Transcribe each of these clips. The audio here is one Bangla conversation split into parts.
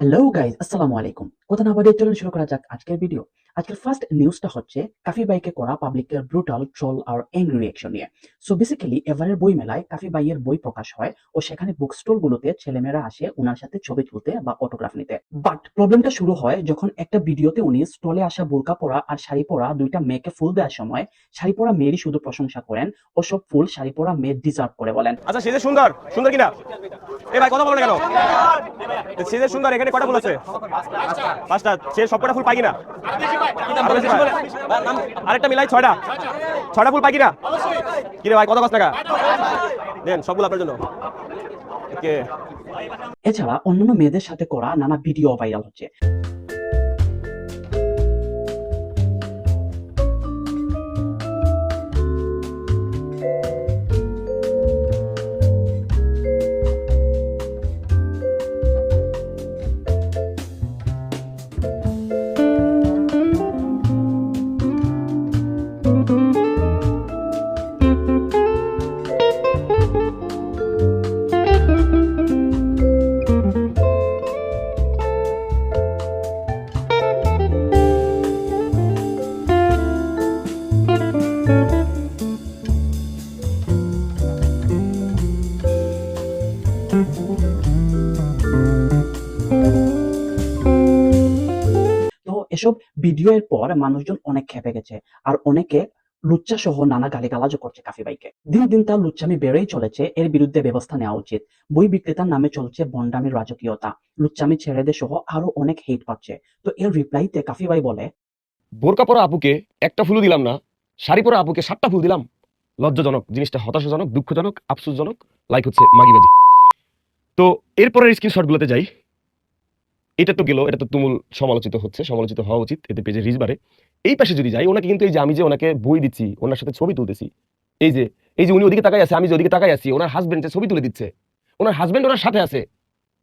হ্যালো গাইজ আসসালামু আলাইকুম। কথা না বাড়িয়ে চলুন, শুরু করা যাক আজকের ভিডিও আজকের ফার্স্ট নিউজটা হচ্ছে, কাফি বাইকে করা পাবলিকের ব্রুটাল ট্রল আর এংরি রিয়েকশন নিয়ে। সো বেসিক্যালি এবারের বই মেলায় কাফি বাইয়ের বই প্রকাশ হয় ও সেখানে বুক স্টল গুলোতে ছেলেমেয়েরা আসে ওনার সাথে ছবি তুলতে বা অটোগ্রাফ নিতে। বাট প্রবলেমটা শুরু হয় যখন একটা ভিডিওতে উনি স্টলে আসা বোরকা পরা আর শাড়ি পরা দুইটা মেয়েকে ফুল দেওয়ার সময় শাড়ি পরা মেয়েরই শুধু প্রশংসা করেন ও সব ফুল শাড়ি পরা মেয়ে ডিজার্ভ করে বলেন। আচ্ছা সে যে সুন্দর। সুন্দর কিনা? এ ভাই, কথা বলো কেন? সে যে সুন্দর, এখানে কটা ফুল আছে? পাঁচটা। সে সব কটা ফুল পাই পায়? আরেকটা মিলাই, ছয়টা। ছয়টা ফুল পাই কিনা কিরে ভাই, কত পাঁচ টাকা? দেন, সবগুলো আপনার জন্য। এছাড়া অন্যান্য মেয়েদের সাথে করা নানা ভিডিও ভাইরাল হচ্ছে। তো এসব ভিডিও এর পর মানুষজন অনেক খেপে গেছে আর অনেকে লুচ্চা সহ নানা গালিগালাজও করছে কাফি বাইকে দিন দিন তার লুচ্চামি বেড়েই চলেছে এর বিরুদ্ধে ব্যবস্থা নেওয়া উচিত। বই বিক্রেতার নামে চলছে বন্ডামির রাজকীয়তা। লুচ্চামি ছেড়ে দে সহ আরও অনেক হেট পাচ্ছে। তো এর রিপ্লাইতে কাফি বাই বলে বোরকা পরা আপুকে একটা ফুলও দিলাম না শাড়ি পরা আপুকে সাতটা ফুল দিলাম। লজ্জাজনক জিনিসটা হতাশাজনক দুঃখজনক আফসোসজনক লাইক হচ্ছে মাগিবাজি। তো এরপরের স্ক্রিনশটগুলোতে যাই। এটা তো গেল, এটা তো তুমুল সমালোচিত হচ্ছে, সমালোচিত হওয়া উচিত এতে পেজে রিচ বাড়ে। এই পাশে যদি যাই, ওনাকে কিন্তু এই যে আমি যে ওনাকে বই দিচ্ছি, ওনার সাথে ছবি তুলতেছি, এই যে এই যে উনি ওদিকে তাকাই আছে, আমি যে ওদিকে তাকাই আছি, ওনার হাজবেন্ড যে ছবি তুলে দিচ্ছে, ওনার হাজবেন্ড ওনার সাথে আছে।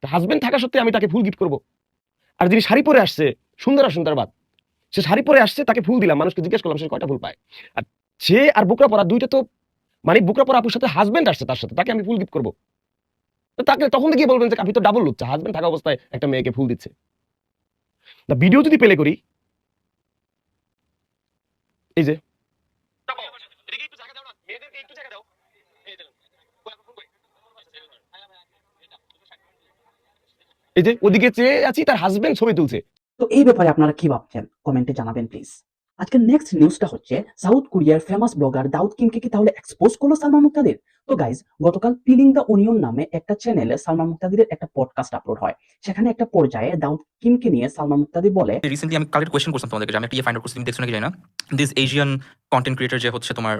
হাজবেন্ড থাকা সত্ত্বে আমি তাকে ফুল গিফট করব। আর যিনি শাড়ি পরে আসছে, সুন্দর আর সুন্দর বাদ, সে শাড়ি পরে আসছে, তাকে ফুল দিলাম, মানুষকে জিজ্ঞেস করলাম সে কয়টা ফুল পায়। আর সে আর বুকরা পরা দুইটা তো মানে বুকরা পরা আপুর সাথে হাজবেন্ড আসছে তার সাথে, তাকে আমি ফুল গিফট করব। তো তাকে তখন কি বলবেন যে, আপনি তো ডাবল লুচ্ছা হাজবেন্ড থাকা অবস্থায় একটা মেয়েকে ফুল দিচ্ছে। ভিডিও যদি পেলে করি, এই যে এই যে, ওদিকে চেয়ে আছি, তার হাজবেন্ড ছবি তুলছে। তো এই ব্যাপারে আপনারা কি ভাবছেন? কমেন্টে জানাবেন প্লিজ আজকের নেক্সট নিউজটা হচ্ছে সাউথ কোরিয়ার ফেমাস ব্লগার দাউদ কিমকে কি তাহলে এক্সপোজ করল সালমান মুক্তাদির? তো গাইজ গতকাল পিলিং দ্য অনিয়ন নামে একটা চ্যানেলে সালমান মুক্তাদিরের একটা পডকাস্ট আপলোড হয়। সেখানে একটা পর্যায়ে দাউদ কিমকে নিয়ে সালমান মুক্তাদির বলে রিসেন্টলি আমি কালেক্ট কোয়েশ্চেন করছিলাম তোমাদেরকে যে আমি একটা ফাইন্ড আউট করছি তুমি দেখছ নাকি জানি না? দিস এশিয়ান কন্টেন্ট ক্রিয়েটর যে হচ্ছে তোমার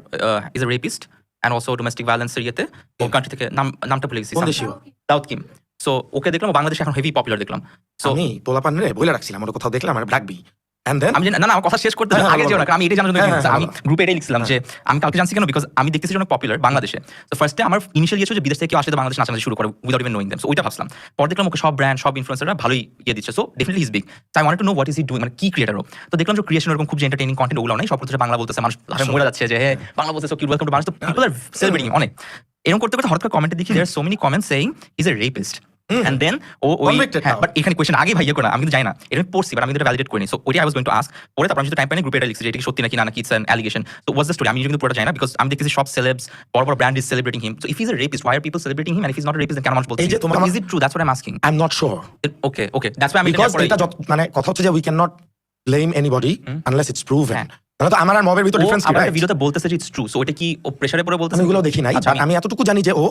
is a rapist and also domestic ভায়োলেন্সের ইয়েতে ওর কান্ট্রি থেকে নাম নামটা ভুলে গেছি দাউদ কিম সো ওকে দেখলাম বাংলাদেশে এখন হেভি পপুলার দেখলাম। আমি পোলাপান রে বলে রাখছিলাম ওটা কোথাও দেখলাম আর ব্ল্যাক বি এন্ড দেন আমি জানি- না না আমার কথা শেষ করতে হ্যাঁ, আগে বলো, যেও না বলো। কারণ আমি এটাই জানার জন্য হ্যাঁ। হ্যাঁ, আমি গ্রুপে এটাই লিখছিলাম যে আমি কালকে জানছি কেন? বিকজ আমি দেখতেছি যে অনেক পপুলার বাংলাদেশে। তো ফার্স্টে আমার ইনিশিয়াল ইয়ে ছিল যে বিদেশ থেকে কেউ আসলে বাংলাদেশ নাচানাচি শুরু করে without even knowing them so ওইটা ভাবছিলাম। পরে দেখলাম ওকে সব ব্র্যান্ড সব ইনফ্লুয়েন্সাররা ভালোই ইয়ে দিচ্ছে। সো ডেফিনেটলি ইজ বিগ তাই want to know what is he doing মানে কি ক্রিয়েটারও তো দেখলাম যে ক্রিয়েশন এরকম খুব যে এন্টারটেইনিং কন্টেন্ট ওগুলো নাই। সব বাংলা বলতেছে মানুষ মরে যাচ্ছে যে হ্যাঁ বাংলা বলতেছে কি ওয়েলকাম টু বাংলাদেশ তো পিপল আর সেলিব্রেটিং অনেক। এরকম করতে করতে হঠাৎ করে কমেন্টে দেখি there so many comments saying is a rapist and then ও ওই Convicted হ্যাঁ. বাট এখানে কোয়েশ্চেন আগে ভাইয়া করে আমি কিন্তু জানি না। এটা আমি পড়ছি বাট আমি এটা ভ্যালিডেট করিনি। সো ওইটা I was going to ask পরে তারপর আমি যদি টাইম পাইনি গ্রুপে এটা লিখছি যে এটা কি সত্যি নাকি না নাকি ইটস অ্যান অ্যালিগেশন তো ওয়াজ দ্য স্টোরি আমি কিন্তু পুরোটা জানি না বিকজ আমি দেখতেছি সব সেলেবস বড় বড় brand is celebrating him so if is a rapist why are people celebrating him and if is not a rapist কেন মানুষ বলছে? এই যে তোমার- is it true that's what I am asking I am not sure okay okay that's why আমি বিকজ এটা মানে কথা হচ্ছে যে we can not blame anybody unless it's proven তো আমার আর মবের ভিতর ডিফারেন্স কি ভিডিওতে বলতেছে ইটস ট্রু সো এটা কি ও প্রেসারে পড়ে বলতেছে? আমি এগুলো দেখি নাই। আচ্ছা, আমি এতটুকু জানি যে ও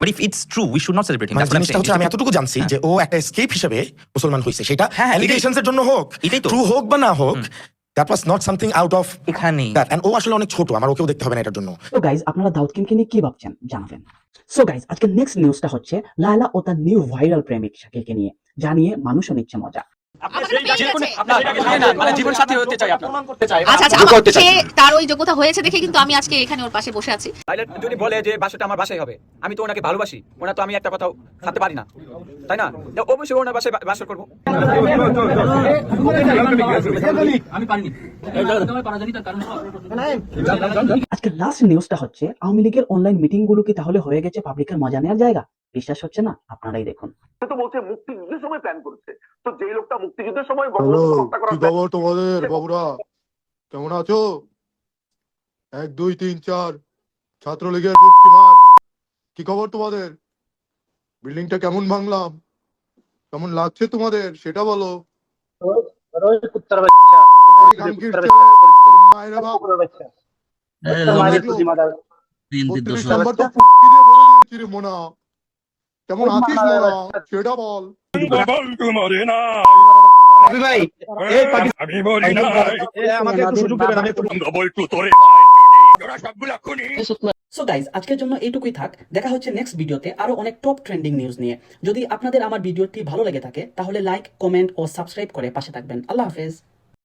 but if it's true we should not celebrate him জিনিসটা হচ্ছে আমি এতটুকু জানছি যে ও একটা এসকেপ হিসেবে মুসলমান হইছে সেটা হ্যাঁ, অ্যালিগেশনস এর জন্য হোক এটাই তো। ট্রু হোক বা না হোক that was not something out of এখানেই দ্যাট এন্ড ও আসলে অনেক ছোট আমার ওকেও দেখতে হবে না এটার জন্য। তো গাইজ আপনারা দাউদ কিমকে নিয়ে কি ভাবছেন? জানাবেন। সো গাইজ আজকের নেক্সট নিউজটা হচ্ছে লায়লা ও তার নিউ ভাইরাল প্রেমিক শাকিলকে নিয়ে জানিয়ে মানুষও নিচ্ছে মজা। জীবন সাথী হতে চাই আপনার। আমার সে তার ওই যোগ্যতা হয়েছে দেখে কিন্তু আমি আজকে এখানে ওর পাশে বসে আছি। যদি বলে যে বাসাটা আমার বাসায় হবে আমি তো ওনাকে ভালোবাসি ওনা তো আমি একটা কথাও থাকতে পারি না। তাই না? অবশ্যই ওনার বাসায় করব। আজকের লাস্ট নিউজটা হচ্ছে আওয়ামী লীগের অনলাইন মিটিংগুলো কি তাহলে হয়ে গেছে পাবলিকের মজা নেওয়ার জায়গা? বিশ্বাস হচ্ছে না? আপনারাই দেখুন। তো বলছে মুক্তিযুদ্ধের সময় প্ল্যান করছে। তো যেই লোকটা মুক্তিযুদ্ধের সময় খবর তোমাদের বাবুরা? কেমন আছো? এক দুই তিন চার। ছাত্রলীগের কি খবর তোমাদের? বিল্ডিংটা কেমন ভাঙলাম? কেমন লাগছে তোমাদের? সেটা বলো। কানকির আছিস সেটা বল। সো গাইজ আজকের জন্য এইটুকুই থাক। দেখা হচ্ছে নেক্সট ভিডিওতে আরও অনেক টপ ট্রেন্ডিং নিউজ নিয়ে। যদি আপনাদের আমার ভিডিওটি ভালো লেগে থাকে তাহলে লাইক কমেন্ট ও সাবস্ক্রাইব করে পাশে থাকবেন। আল্লাহ হাফেজ।